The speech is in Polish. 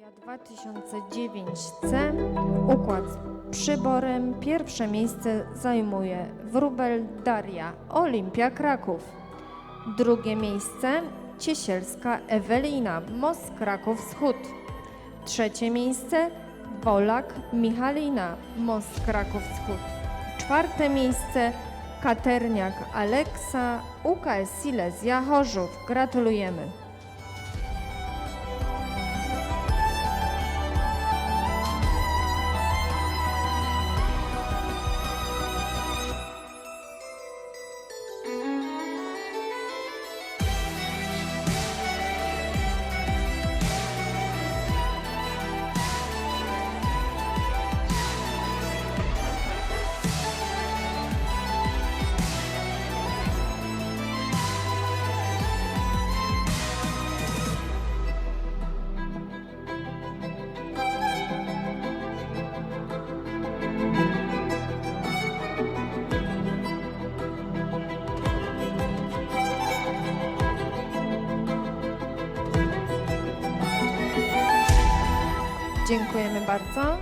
Kategoria 2009C. Układ z przyborem. Pierwsze miejsce zajmuje Wróbel Daria, Olimpia Kraków. Drugie miejsce Ciesielska Ewelina, Most Kraków Wschód. Trzecie miejsce Wolak Michalina, Most Kraków Wschód. Czwarte miejsce Katerniak Aleksa, UKS Silesia Chorzów. Gratulujemy. Dziękujemy bardzo.